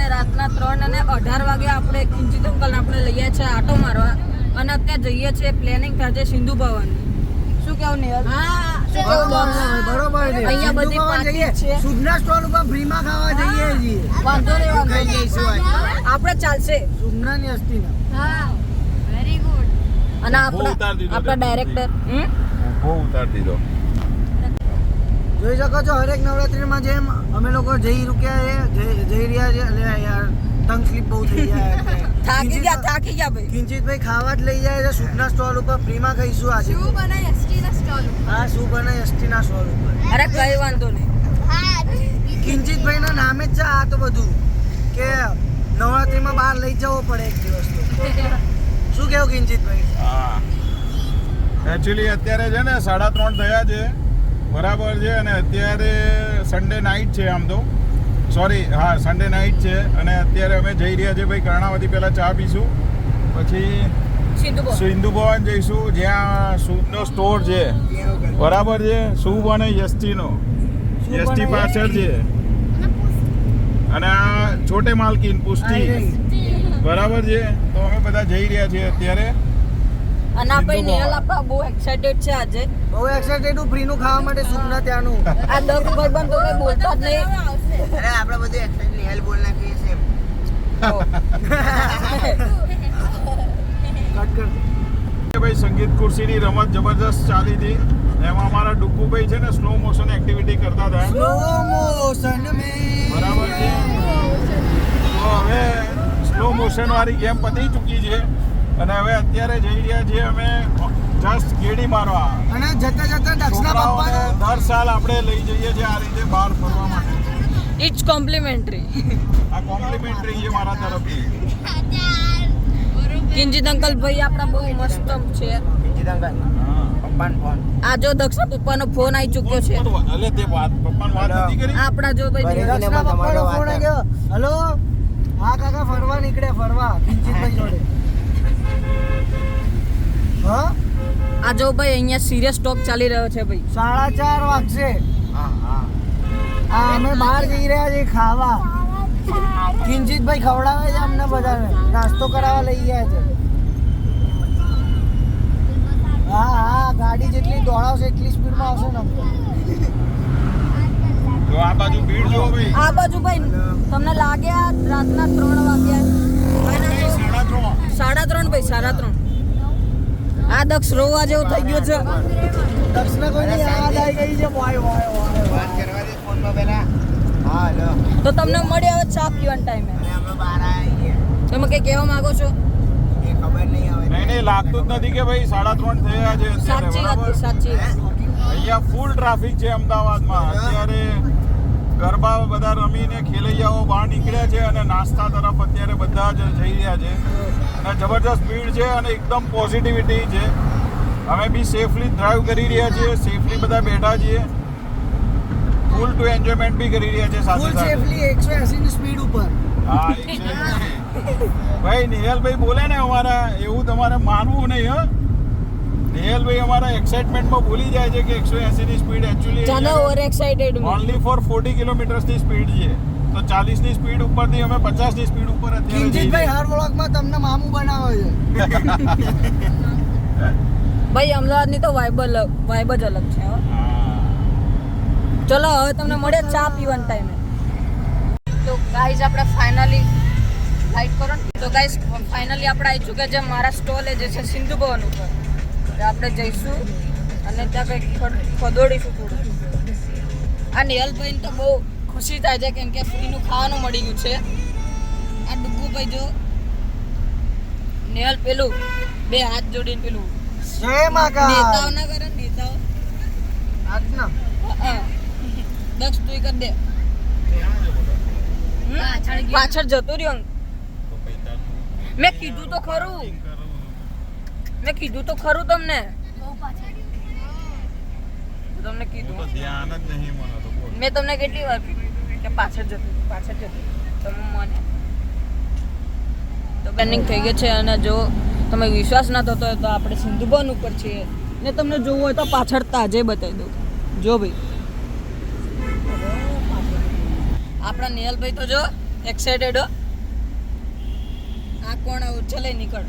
આપણે રાતના ત્રણ અને અઢાર વાગે આપણે કિંચિત અંકલ આપણે લઈએ છીએ આટો મારવા. અને અત્યારે જઈએ છીએ પ્લેનિંગ થાય છે સિંધુ ભવન. શું કેવું નિયર શું કેવું બોક્સ? બરોબર અહીંયા બધી પાર્ટી છે. સુધના સ્ટોલ ઉપર ફ્રીમાં ખાવા જઈએ છીએ. વાંધો નહીં ખાઈ જઈશું આપણે ચાલશે. સુધના ની અસ્થિના અને આપણા ડાયરેક્ટર હમ? બહુ ઉતાર દીધો. જોઈ શકો છો હરેક નવરાત્રીમાં જેમ અમે લોકો જઈ રૂક્યા છે જઈ- રહ્યા છે અલે યાર ટંગ સ્લીપ બહુ થઈ જાય થાકી ગયા થાકી ગયા ભાઈ. કિંચિતભાઈ ખાવા જ લઈ જાય છે સૂપના સ્ટોલ ઉપર. ફ્રીમાં ખાઈશું આજે. હા શું બને એસટીના સ્ટોલ ઉપર? અરે કઈ વાંધો નહીં. કિંચિતભાઈના નામે જ છે આ તો બધું કે નવરાત્રીમાં બહાર લઈ જવો પડે એક દિવસ તો. શું કેવું કિંચિતભાઈ? હા. એકચ્યુઅલી અત્યારે છે ને સાડા ત્રણ થયા છે. બરાબર છે અને અત્યારે સન્ડે નાઇટ છે આમ તો. સોરી હા સન્ડે નાઇટ છે અને અત્યારે અમે જઈ રહ્યા છીએ ભાઈ કર્ણાવતી પહેલાં ચા પીશું. પછી સિંધુ ભવન જઈશું જ્યાં સૂપનો સ્ટોર છે. બરાબર છે? સૂપ અને યસ્ટીનો યસ્ટી પાછળ છે. અને આ છોટે માલકીન પુષ્ટિ. બરાબર છે? તો અમે બધા જઈ રહ્યા છીએ અત્યારે. અને ભાઈ સિંધુ આપણા બહુ એક્સાઇટેડ છે આજે. બહુ એક્સાઇટેડ હું ફ્રીનું ખાવા માટે સુખના ત્યાંનું. આ દસ ભાઈબંધ તો કઈ બોલતા જ નહીં. અરે આપણે બધું એક્સાઇટેડ હેલ બોલ નાખીએ છીએ કટ કર. કે ભાઈ સંગીત ખુરશીની રમત જબરદસ્ત ચાલી હતી. એમાં અમારા ડુકુભાઈ છે ને સ્લો મોશન એક્ટિવિટી કરતા હતા. સ્લો મોશન બરાબર છે? હવે સ્લો મોશન વાળી ગેમ પતી ચૂકી છે. અને હવે અત્યારે જઈ રહ્યા છીએ અમે જસ્ટ ગેડી મારવા. અને જતા જતા દક્ષિણા છોકરાઓને દર સાલ આપણે લઈ જઈએ છીએ આ રીતે બહાર ફરવા માટે. ઇટ્સ કોમ્પ્લિમેન્ટરી આ કોમ્પ્લિમેન્ટરી છે મારા તરફથી. કિંજિત અંકલ ભાઈ આપણા બહુ મસ્ત છે. હા. અંકલ આ જો દક્ષના પપ્પાનો ફોન આવી ચૂક્યો છે. એટલે તે વાત પપ્પાને વાત નથી કરી? આપણા જો ભાઈ પપ્પાનો ફોન આવ્યો હલો? હા કાકા ફરવા નીકળ્યા ફરવા. કિંચિતભાઈ જોડે. હા? આ જો ભાઈ અહીંયા સિરિયસ ટોક ચાલી રહ્યો છે ભાઈ. સાડા ચાર વાગશે. હા અમે બહાર જઈ રહ્યા છીએ ખાવા. કિંચિતભાઈ ખવડાવે છે અમને બધાને. નાસ્તો કરાવવા લઈ ગયા છે. હા હા ગાડી જેટલી દોડાવશે એટલી સ્પીડમાં આવશે ને તો આ બાજુ ભીડ જો ભાઈ. આ બાજુ ભાઈ તમને લાગે આ રાતના ત્રણ વાગ્યા? સાડા ત્રણ ભાઈ સાડા ત્રણ. આ દક્ષ રોવા જેવું થઈ ગયું છે. તો તમને મળી હવે ચા પીવાના ટાઈમે. અમે બહાર આવીએ તમે કઈ કહેવા માંગો છો? એ નહીં નહીં નહીં લાગતું જ નથી કે ભાઈ સાડા ત્રણ થયા છે સાચી વાત સાચી અહીંયા ફૂલ ટ્રાફિક છે અમદાવાદમાં. અત્યારે ગરબા બધા રમીને ખેલૈયાઓ બહાર નીકળ્યા છે અને નાસ્તા તરફ અત્યારે બધા જ જઈ રહ્યા છે. અને જબરજસ્ત ભીડ છે અને એકદમ પોઝિટિવિટી છે. અમે બી સેફલી ડ્રાઈવ કરી રહ્યા છીએ સેફલી બધા બેઠા છીએ. ફૂલ ટુ એન્જોયમેન્ટ બી કરી રહ્યા છે સાથે ફૂલ સાથે. સેફલી એકસો એસી ની સ્પીડ ઉપર. હા ભાઈ નિહલભાઈ બોલે ને અમારા એવું તમારે માનવું નહીં હો. નિહેલભાઈ અમારા એક્સાઇટમેન્ટમાં ભૂલી જાય છે કે એકસો ની સ્પીડ જાને actually over excited only for forty કિલોમીટર્સની speed છે. તો ચાલીસની સ્પીડ ઉપરથી અમે પચાસની સ્પીડ ઉપર કિંચિતભાઈ હર વ્લોગમાં તમને મામું બનાવે છે. ભાઈ અમદાવાદની તો વાઇબ અલગ વાઇબ જ અલગ છે હા. ચલો હવે તમને મળે ચા પીવાના ટાઈમે તો ગાઈઝ આપણે ફાઇનલી લાઈટ કરો ને. તો ગાઈઝ ફાઇનલી આપણે આવી ચૂક્યા છે. મારા સ્ટોલે જે છે સિંધુ ભવન ઉપર. આપણે જઈશું અને ત્યાં કંઈક ખદોડીશું થોડું. આ નિહલભાઈને તો બહુ ખુશી થાય છે કેમ કે ફ્રીનું ખાવાનું મળી ગયું છે. આ ડુગ્ગુભાઈ જો નિહલ પેલું બે હાથ જોડીને પેલું જય માકા નેતાઓ ના કરે નેતાઓ. આજના. દક્ષ તું કર દે. પાછળ જતો રહ્યો. મેં કીધું તો ખરું. મેં કીધું તો ખરું તમને. તમને કીધું. ધ્યાન જ નહીં મને તો મેં તમને કેટલી વાર કીધું કે પાછળ જતું પાછળ જતું. તમે મને. તો બેન્ડિંગ થઈ ગઈ છે અને જો તમે વિશ્વાસ ના થતો હોય તો આપણે સિંધુબન ઉપર છીએ. ને તમને જોવું હોય તો પાછળ તાજે બતાવી દઉં. જો ભાઈ. આપણા નિયલભાઈ તો જો એક્સાઇટેડ હો. આ કોણ આવું? ચલે નીકળ.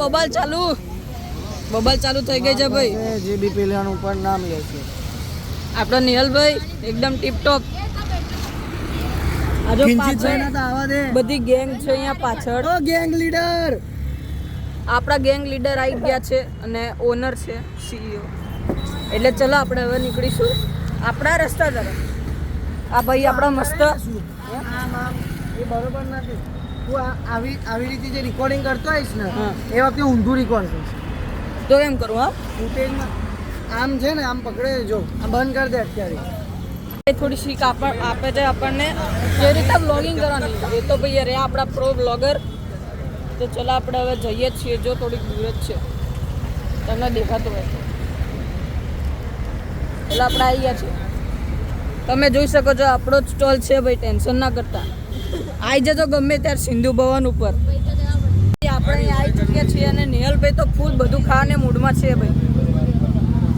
બબાલ ચાલુ. બબલ ચાલુ થઈ ગઈ છે ભાઈ. જીબી પેલાનું ઉપર નામ લે છે. આપણો નિહલભાઈ એકદમ ટીપ ટોપ આ જો કિંચિતભાઈને પાછળ તો આવવા દે. બધી ગેંગ છે અહીંયા પાછળ. ગેંગ લીડર આપણા ગેંગ લીડર આવી ગયા છે અને ઓનર છે સીઈઓ એટલે ચલો આપણે હવે નીકળીશું. આપણા રસ્તા તરફ. આ ભાઈ આપણા મસ્ત એ બરોબર નથી. તું આવી આવી રીતે જે રેકોર્ડિંગ કરતો હોઈશ ને એ વખતે ઊંધું રેકોર્ડ કરીશ તો એમ કરું હા? ફૂટેજમાં આમ છે ને આમ પકડે જો આ બંધ કરી દે અત્યારે. થોડી શીખ આપણ આપે છે આપણને. જે રીતે બ્લોગિંગ કરવાની. એ તો ભાઈ રે આપણા પ્રો બ્લોગર તો ચલો આપણે હવે જઈએ છીએ જો થોડીક દૂર જ છે. તમને દેખાતું હોય. એટલે આપણે આવી ગયા છીએ. તમે જોઈ શકો છો આપણો જ સ્ટોલ છે ભાઈ ટેન્શન ના કરતા. આવી જજો ગમે ત્યારે સિંધુ ભવન ઉપર. આપણે આવી ચૂક્યા છીએ અને નિહલભાઈ તો ફૂલ બધું ખાવાને મૂડમાં છે ભાઈ.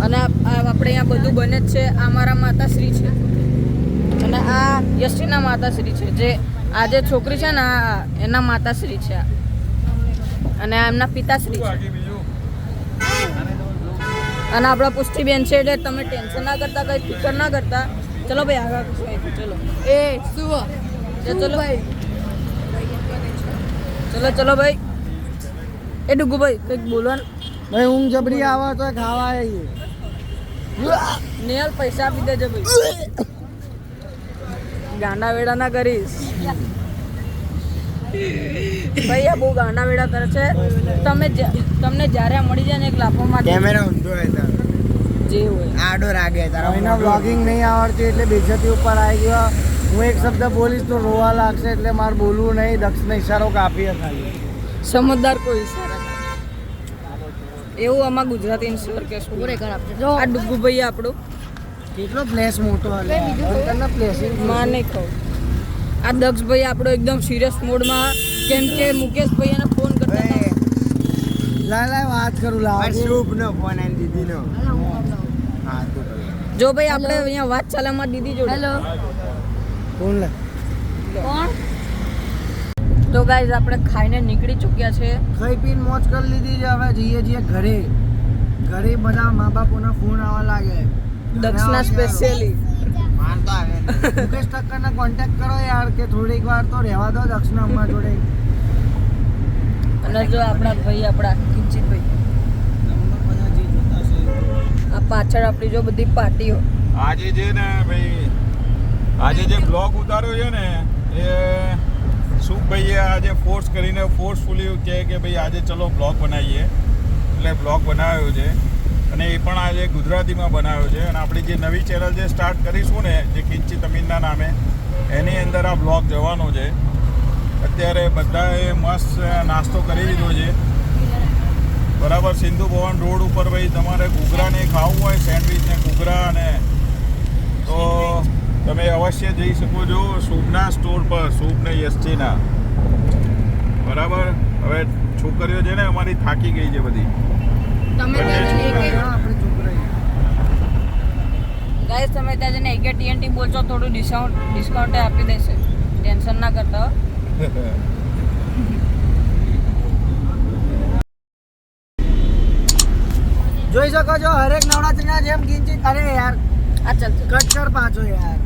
અને આપણે અહીંયા બધું બને જ છે. આ મારા માતાશ્રી છે. અને આ યશીના માતાશ્રી છે. જે આ જે છોકરી છે ને, આ એના માતાશ્રી છે. અને આ એમના પિતાશ્રી છે. અને આપણા પુષ્ટિબેન છે એટલે તમે ટેન્શન ના કરતા, કંઈ ફિકર ના કરતા. ચલો ભાઈ, આગળ ચલો. એ, શું? ચલો. ચલો ચલો ભાઈ. એ ડુગુ ભાઈ કંઈક બોલવાનું. ભાઈ ઊંઘ જબરી આવે તો ખાવા આવી નેલ પૈસા આપી દેજો ભાઈ. ગાંડા વેડા ના કરીશ. ભાઈ આ બહુ ગાંડા વેડા કરે છે. તમે તમને જ્યારે મળી જાય ને એક લાફો માટે. કેમેરા ઊંધો હોય જે હોય. આડો રાગે તારો એના બ્લોગિંગ નહીં આવડતી એટલે બેજતી ઉપર આવી ગયો. હું એક શબ્દ બોલીશ તો રોવા લાગશે એટલે મારે બોલવું નહીં દક્ષને ઈશારો કાપીએ ખાલી. સમજદાર કોઈ ઈશારા એવું આમાં ગુજરાતી ઇન્સ્યોર કે શું? આ ડુગુ ભાઈ આપણું. કેટલો પ્લેસ મોટો હલે. પ્લેસમાં નહીં કહું. આ દક્ષભાઈ આપણો એકદમ સિરિયસ મોડમાં કેમ કે મુકેશ ભાઈ એને ફોન કરતા હતા. લા લાય વાત કરું લા શુભ નો ફોન આની દીદી નો હા તું જો ભાઈ આપણે અહીંયા વાત ચાલે માં દીદી જોડે. હેલો. કોણ લે કોણ? તો ગાઈઝ આપણે ખાઈને નીકળી ચૂક્યા છે. ખાઈ પીને મોજ કરી લીધી છે. હવે જઈએ જઈએ ઘરે. ઘરે બધા મા બાપોના ફોન આવવા લાગે દક્ષના સ્પેશિયલી. મુકેશ ઠક્કરને કોન્ટેક્ટ કરો યાર કે થોડીક વાર તો રહેવા દો દક્ષના જોડે. અને જો આપણા ભાઈ આપણા આ પાછળ આપણી જો બધી પાર્ટીઓ. આજે જે ને ભાઈ આજે જે બ્લોગ ઉતાર્યો છે ને, એ સુખભાઈએ આજે ફોર્સ કરીને ફોર્સફુલી કહે કે ભાઈ, આજે ચલો બ્લોગ બનાવીએ. એટલે બ્લોગ બનાવ્યો છે. અને એ પણ આજે ગુજરાતીમાં બનાવ્યો છે. અને આપણી જે નવી ચેનલ જે સ્ટાર્ટ કરીશું ને, જે કિંચી તમીનના નામે, એની અંદર આ બ્લોગ જવાનો છે. અત્યારે બધાએ મસ્ત નાસ્તો કરી લીધો છે. બરાબર, સિંધુ ભવન રોડ ઉપર ભાઈ તમારે ઘૂઘરાને ખાવું હોય સેન્ડવિચ ને ઘૂઘરા અને તો તમે અવશ્ય જઈ શકો છો શુભના સ્ટોર પર શુભ ને યશ્ચીના બરાબર? હવે છોકરીઓ છે ને અમારી થાકી ગઈ છે બધી. તમે ગાઈસ તમે ત્યાં જઈને એક ટીએનટી બોલશો થોડું ડિસ્કાઉન્ટ ડિસ્કાઉન્ટ આપી દેશે. ટેન્શન ના કરતા જોઈ શકો છો હરેક નવરાત્રીના જેમ કિંચિત અરે યાર આ ચલ કટ કર પાછો યાર.